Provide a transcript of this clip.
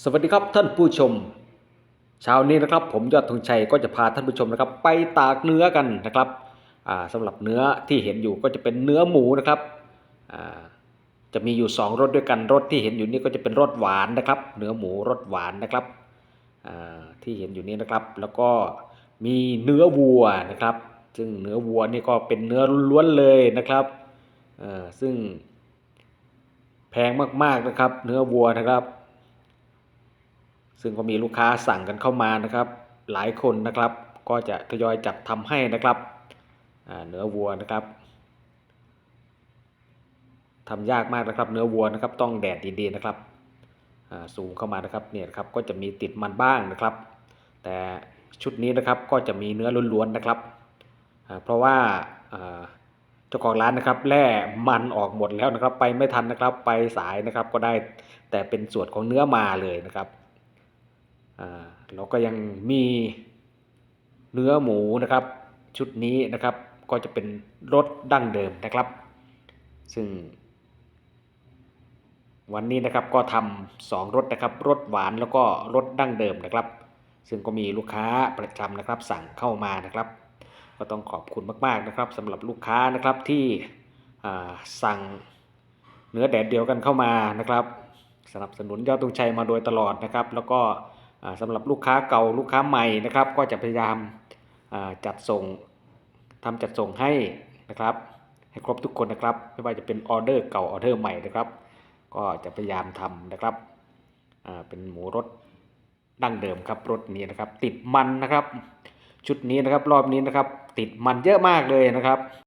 สวัสดีครับท่านผู้ชม เช้านี้นะครับ ผมยอดธงชัยก็จะพาท่านผู้ชมนะครับ ไปตากเนื้อกันนะครับอ่าสำหรับเนื้อที่เห็นอยู่ก็จะเป็นเนื้อหมูนะครับจะมีอยู่ 2รสด้วยกันรสที่เห็นอยู่นี่ก็จะเป็นรสหวานนะครับ เนื้อหมูรสหวานนะครับที่เห็นอยู่นี้นะครับ แล้วก็มีเนื้อวัวนะครับ ซึ่งเนื้อวัวนี่ก็เป็นเนื้อล้วนเลยนะครับซึ่งแพงมากๆนะครับ เนื้อวัวนะครับ ซึ่งก็มีลูกค้าสั่งกันเข้ามานะครับ หลายคนนะครับก็จะทยอยจัดทำให้นะครับเนื้อวัวนะครับทำยากมากนะครับ เนื้อวัวนะครับต้องแดดดีๆนะครับสูงเข้ามานะครับเนี่ยครับก็จะมีติดมันบ้างนะครับ แต่ชุดนี้นะครับก็จะมีเนื้อล้วนๆนะครับ เพราะว่าเจ้าของร้านนะครับแล่มันออกหมดแล้วนะครับ ไปไม่ทันนะครับ ไปสายนะครับก็ได้แต่เป็นส่วนของเนื้อมาเลยนะครับ แล้วก็ยังมีเนื้อหมูนะครับ ชุดนี้นะครับก็จะเป็นรสดั้งเดิมนะครับ ซึ่ง วันนี้นะครับก็ทำสองรสนะครับรสหวานแล้วก็รสดั้งเดิมนะครับ ซึ่งก็มีลูกค้าประจำนะครับ สั่งเข้ามานะครับ ก็ต้องขอบคุณมากๆนะครับสำหรับลูกค้านะครับที่สั่งเนื้อแดดเดียวกันเข้ามานะครับ สนับสนุนยอดตงชัยมาโดยตลอดนะครับ แล้วก็ สำหรับลูกค้าเก่าลูกค้าใหม่นะครับ ก็จะพยายามจัดส่งทำจัดส่งให้นะครับ ให้ครบทุกคนนะครับ ไม่ว่าจะเป็นออเดอร์เก่าออเดอร์ใหม่นะครับ ก็จะพยายามทำนะครับเป็นหมูรสดั้งเดิมครับรสนี้นะครับ ติดมันนะครับ ชุดนี้นะครับรอบนี้นะครับ ติดมันเยอะมากเลยนะครับ